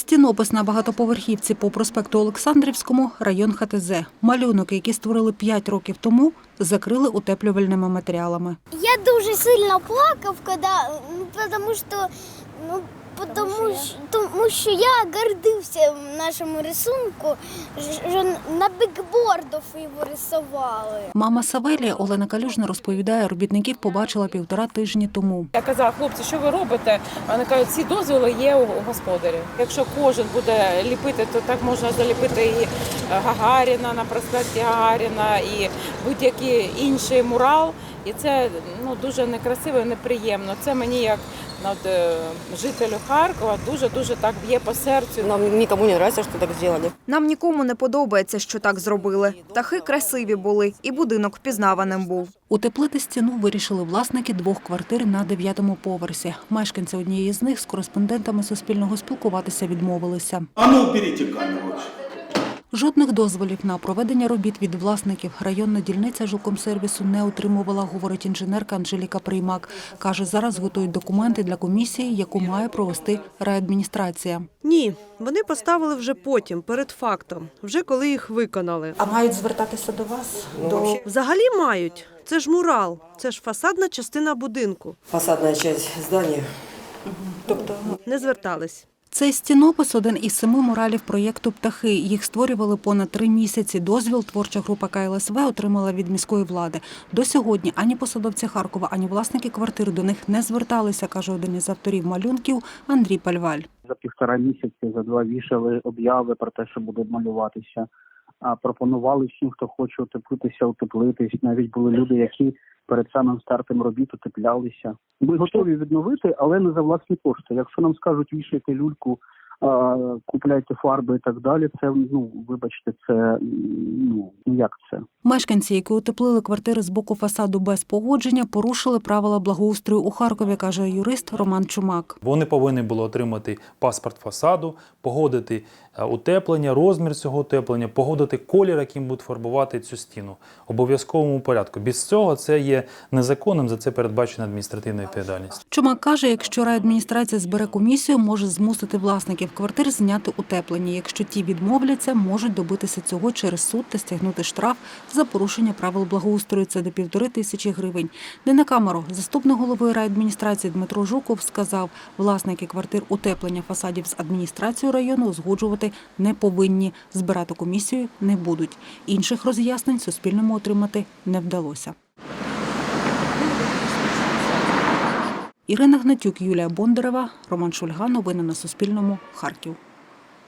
Стінопис на багатоповерхівці по проспекту Олександрівському, район ХТЗ. Малюнок, який створили 5 років тому, закрили утеплювальними матеріалами. Я дуже сильно плакав, ну, потому что, ну, що, тому що я гордився нашому рисунку, що на бікбордах його рисували. Мама Савелія Олена Калюжна розповідає, робітників побачила півтора тижні тому. Я казала, хлопці, що ви робите? Вони кажуть, всі дозволи є у господарів. Якщо кожен буде ліпити, то так можна заліпити і Гагаріна на проспекті Гагаріна, і будь-який інший мурал. І це ну дуже некрасиво і неприємно. Це мені як от, е, жителю Харкова дуже дуже так б'є по серцю. Нам никому не нравится, что так сделали. Нам нікому не подобається, що так зробили. Птахи красиві були, і будинок впізнаваним був. Утеплити стіну вирішили власники двох квартир на дев'ятому поверсі. Мешканці однієї з них з кореспондентами Суспільного спілкуватися відмовилися. А ну уберите камеру. Жодних дозволів на проведення робіт від власників районна дільниця жилкомсервісу не отримувала, говорить інженерка Анжеліка Приймак. Каже, зараз готують документи для комісії, яку має провести райадміністрація. Ні, вони поставили вже потім, перед фактом, вже коли їх виконали. А мають звертатися до вас? До... Взагалі мають. Це ж мурал, це ж фасадна частина будинку. Фасадная часть здания. Тобто Не звертались. Цей стінопис один із семи муралів проєкту Птахи. Їх створювали понад три місяці. Дозвіл творча група КЛСВ отримала від міської влади. До сьогодні ані посадовці Харкова, ані власники квартир до них не зверталися, каже один із авторів малюнків Андрій Пальваль. за півтора місяці, за два вішали обяви про те, що буде малюватися. А пропонували всім, хто хоче утеплитися, утеплитись. Навіть були люди, які перед самим стартом робіт утеплялися. Ми готові відновити, але не за власні кошти. Якщо нам скажуть вішайте люльку, а, купляйте фарби і так далі, це ну вибачте, це ну як це? Мешканці, які утеплили квартири з боку фасаду без погодження, порушили правила благоустрою у Харкові, каже юрист Роман Чумак. Вони повинні були отримати паспорт фасаду, погодити утеплення, розмір цього утеплення, погодити колір, яким будуть фарбувати цю стіну обов'язковому порядку. Без цього це є незаконним, за це передбачена адміністративна відповідальність. Чумак каже, якщо райадміністрація збере комісію, може змусити власників квартир зняти утеплення. Якщо ті відмовляться, можуть добитися цього через суд та стягнути штраф за порушення правил благоустрою. Це до півтори тисячі гривень. Не на камеру заступник голови райадміністрації Дмитро Жуков сказав, власники квартир утеплення фасадів з адміністрацією району узгоджувати не повинні. Збирати комісію не будуть. Інших роз'яснень Суспільному отримати не вдалося. Ірина Гнатюк, Юлія Бондарева, Роман Шульга. Новини на Суспільному. Харків.